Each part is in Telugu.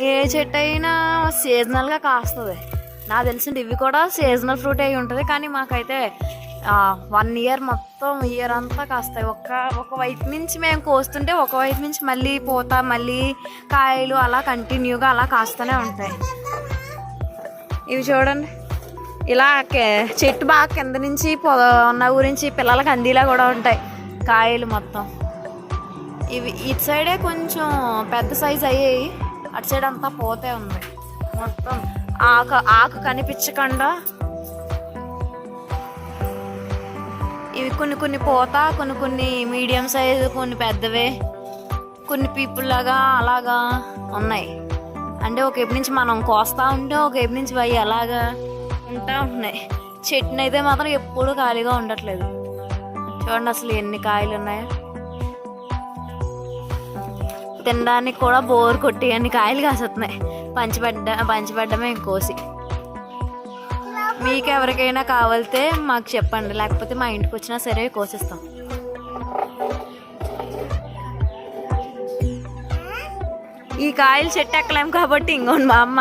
ఏ చెట్టు అయినా సీజనల్గా కాస్తుంది. నాకు తెలిసింది ఇవి కూడా సీజనల్ ఫ్రూట్ అయి ఉంటుంది కానీ మాకైతే వన్ ఇయర్ మొత్తం ఇయర్ అంతా కాస్తాయి. ఒక్క ఒక వైపు నుంచి మేము కోస్తుంటే ఒక వైపు నుంచి మళ్ళీ పోతా మళ్ళీ కాయలు అలా కంటిన్యూగా అలా కాస్తూనే ఉంటాయి. ఇవి చూడండి. ఇలా కే- చెట్టు బాగా కింద నుంచి పొద ఉన్న గురించి పిల్లలకి అందిలా కూడా ఉంటాయి కాయలు మొత్తం. ఇవి ఇటు సైడే కొంచెం పెద్ద సైజ్ అయ్యాయి. అటు సైడ్ అంతా పోతే ఉంది. మొత్తం ఆకు ఆకు కనిపించకుండా ఇవి కొన్ని కొన్ని పోత కొన్ని కొన్ని మీడియం సైజు కొన్ని పెద్దవే. కొన్ని పీపుల్ లాగా అలాగా ఉన్నాయి. అంటే ఒక వైపు నుంచి మనం కోస్తా ఉంటే ఒక వైపు నుంచి అవి అలాగా ఉంటా ఉంటున్నాయి. చెట్టునైతే మాత్రం ఎప్పుడూ ఖాళీగా ఉండట్లేదు. చూడండి అసలు ఎన్ని కాయలు ఉన్నాయో. తినడానికి కూడా బోర్ కొట్టి అన్ని కాయలు కాసేస్తున్నాయి పంచిపడ్డ పంచిపడ్డమే కోసి. మీకు ఎవరికైనా కావాలితే మాకు చెప్పండి. లేకపోతే మా ఇంటికి వచ్చినా సరే కోసిస్తాం. ఈ కాయలు చెట్టు ఎక్కలేం కాబట్టి ఇంకోండి మా అమ్మ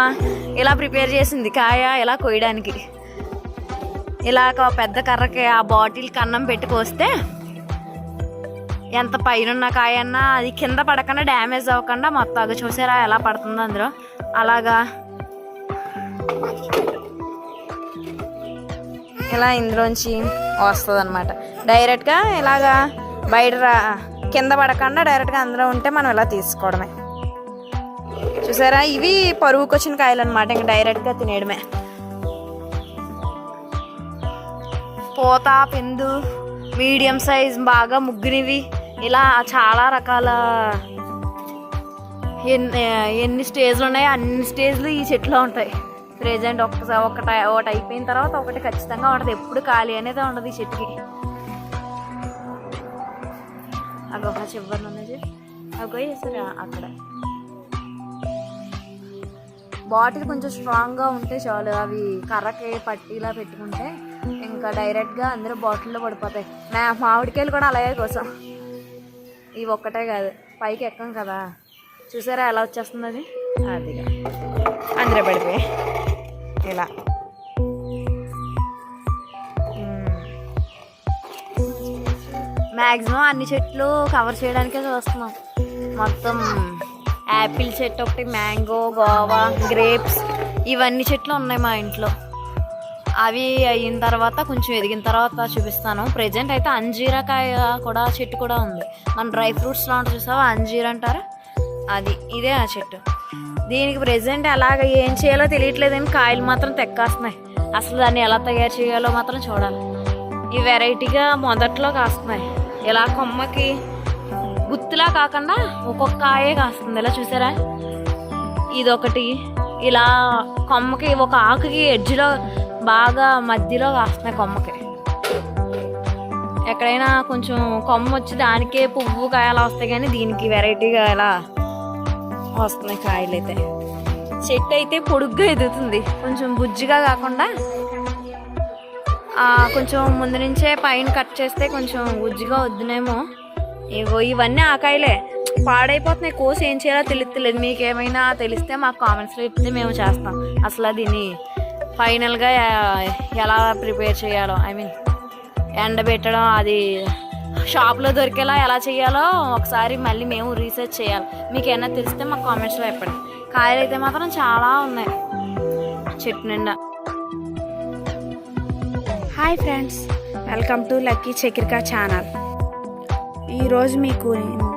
ఇలా ప్రిపేర్ చేసింది. కాయ ఇలా కొయ్యడానికి. ఇలా ఒక పెద్ద కర్రకి ఆ బాటిల్ కన్నం పెట్టి కోస్తే ఎంత పైన ఉన్న కాయ అన్నా అది కింద పడకుండా డ్యామేజ్ అవ్వకుండా మొత్తం అది చూసారా ఎలా పడుతుందో అందులో. అలాగా. ఇలా ఇందులోంచి వస్తుంది అనమాట డైరెక్ట్గా ఇలాగా బయట రా- కింద పడకుండా డైరెక్ట్గా అందులో ఉంటే మనం ఇలా తీసుకోవడమే. చూసారా? ఇవి పరువుకి వచ్చిన కాయలు అనమాట ఇంకా డైరెక్ట్గా తినేయడమే. పోత పెందు. మీడియం సైజ్ బాగా ముగ్గునివి. ఇలా చాలా రకాల ఎన్ని ఎన్ని స్టేజ్లు ఉన్నాయో అన్ని స్టేజ్లు ఈ చెట్లో ఉంటాయి. ప్రెజెంట్ ఒక్కసారి ఒకటి ఒకటి అయిపోయిన తర్వాత ఒకటి ఖచ్చితంగా ఉంటుంది. ఎప్పుడు ఖాళీ అనేది ఉండదు ఈ చెట్టుకి. అగో ఆ చివరిలో ఉన్నది అగో సరే అక్కడ. బాటిల్ కొంచెం స్ట్రాంగ్గా ఉంటే చాలు. అవి కర్రకి పట్టీలా పెట్టుకుంటే ఇంకా డైరెక్ట్గా అందరూ బాటిల్లో పడిపోతాయి. మా మామిడికాయలు కూడా అలాగే కోసం. ఇవి ఒక్కటే కాదు. పైకి ఎక్కం కదా. చూసారా ఎలా వచ్చేస్తుంది అది అదిగా. అందరూ పడిపోయాయి ఇలా. మ్యాక్సిమం అన్ని చెట్లు కవర్ చేయడానికే చూస్తున్నాం. మొత్తం యాపిల్ చెట్టు ఒకటి మ్యాంగో గోవా గ్రేప్స్ ఇవన్నీ చెట్లు ఉన్నాయి మా ఇంట్లో. అవి అయిన తర్వాత కొంచెం ఎదిగిన తర్వాత చూపిస్తాను. ప్రజెంట్ అయితే అంజీరాకాయ కూడా చెట్టు కూడా ఉంది. మన డ్రై ఫ్రూట్స్ లాంటి చూసావా? అంజీర్ అంటారు? అది ఇదే ఆ చెట్టు. దీనికి ప్రజెంట్ ఎలాగ ఏం చేయాలో తెలియట్లేదు కానీ కాయలు మాత్రం తెక్కేస్తున్నాయి. అసలు దాన్ని ఎలా తయారు చేయాలో మాత్రం చూడాలి. ఈ వెరైటీగా మొదట్లో కాస్తున్నాయి. ఇలా కొమ్మకి గుత్తులా కాకుండా ఒక్కొక్క కాయే కాస్తుంది. ఇలా చూసారా? ఇదొకటి. ఇలా కొమ్మకి ఒక ఆకుకి ఎడ్జ్లో బాగా మధ్యలో కాస్తున్నాయి కొమ్మకి. ఎక్కడైనా కొంచెం కొమ్మ వచ్చి దానికే పువ్వు కాయలు వస్తాయి కానీ దీనికి వెరైటీగా ఇలా వస్తున్నాయి కాయలు అయితే చెట్టు అయితే పొడుగ్గా ఎదుగుతుంది. కొంచెం బుజ్జిగా కాకుండా కొంచెం ముందు నుంచే పైన కట్ చేస్తే కొంచెం బుజ్జిగా వద్దునేమో. ఇగో ఇవన్నీ ఆకాయలే పాడైపోతున్నాయి. కోసి ఏం చేయాలో తెలుస్తలేదు మీకు ఏమైనా తెలిస్తే మాకు కామెంట్స్లో ఇస్తుంది మేము చేస్తాం. అసలు దీన్ని ఫైనల్గా ఎలా ప్రిపేర్ చేయాలో ఐ మీన్ ఎండబెట్టడం అది షాప్లో దొరికేలా ఎలా చేయాలో ఒకసారి మళ్ళీ మేము రీసెర్చ్ చేయాలి. మీకు ఏమైనా తెలిస్తే మాకు కామెంట్స్లో చెప్పండి. కాయలు అయితే మాత్రం చాలా ఉన్నాయి. చెట్టు నిండా. Hi friends welcome to lucky Chakrika channel. ఈరోజు మీకు నేను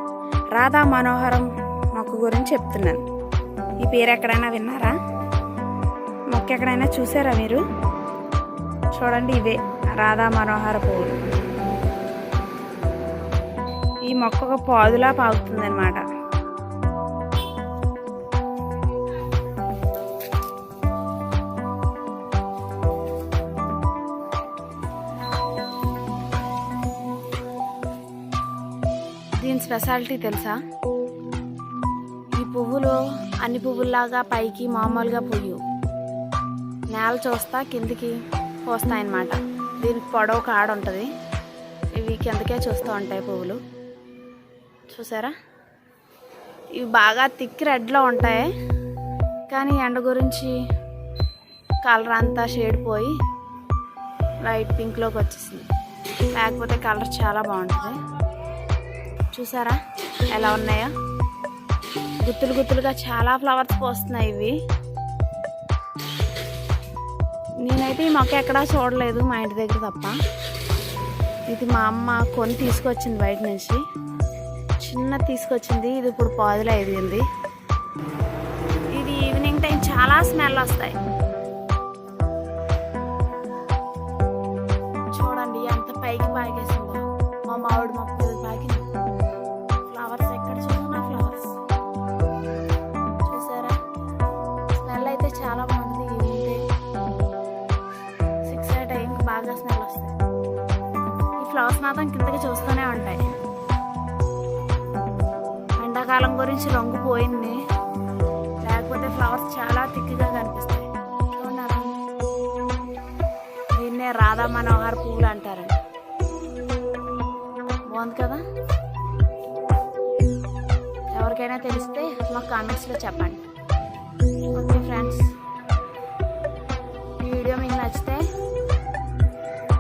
రాధా మనోహరం మొక్క గురించి చెప్తున్నాను. ఈ పేరు ఎక్కడైనా విన్నారా? ఇంకెక్కడైనా ఎక్కడైనా చూసారా మీరు? చూడండి ఇవే. రాధా మనోహర పువ్వులు ఈ మొక్క ఒక పాదులా పాగుతుంది అనమాట దీని స్పెషాలిటీ తెలుసా? ఈ పువ్వులు అన్ని పువ్వుల్లాగా పైకి మామూలుగా పువ్వు నేల చూస్తా కిందికి పోస్తాయన్నమాట దీనికి పొడవు కాడ ఉంటుంది. ఇవి కిందకే చూస్తూ ఉంటాయి పువ్వులు. చూసారా? ఇవి బాగా థిక్ రెడ్లో ఉంటాయి. కానీ ఎండ గురించి కలర్ అంతా షేడ్ పోయి లైట్ పింక్లోకి వచ్చేసింది. లేకపోతే కలర్ చాలా బాగుంటుంది. చూసారా? ఎలా ఉన్నాయో? గుత్తులు గుత్తులుగా చాలా ఫ్లవర్స్ పోస్తున్నాయి ఇవి. నేనైతే ఈ మొక్క ఎక్కడా చూడలేదు మా ఇంటి దగ్గర తప్ప. ఇది మా అమ్మ కొని తీసుకొచ్చింది బయట నుంచి. చిన్న తీసుకొచ్చింది ఇది ఇప్పుడు పాదులు అయింది ఇది ఈవినింగ్ టైం చాలా స్మెల్ వస్తాయి. చూడండి ఎంత పైకి పాకేసిందో. మా మామిడి మొక్క పాకి టైంకి స్మెల్ వస్తాయి. ఈ ఫ్లవర్స్ మాత్రం కిందకి చూస్తూనే ఉంటాయి. ఎండాకాలం గురించి రంగు పోయింది. లేకపోతే ఫ్లవర్స్ చాలా తిక్కిగా కనిపిస్తాయి. చూడండి దీన్నే రాధా మనోహర్ పువ్వులు అంటారండి బాగుంది కదా? ఎవరికైనా తెలిస్తే మా కామెంట్స్లో చెప్పండి. Okay friends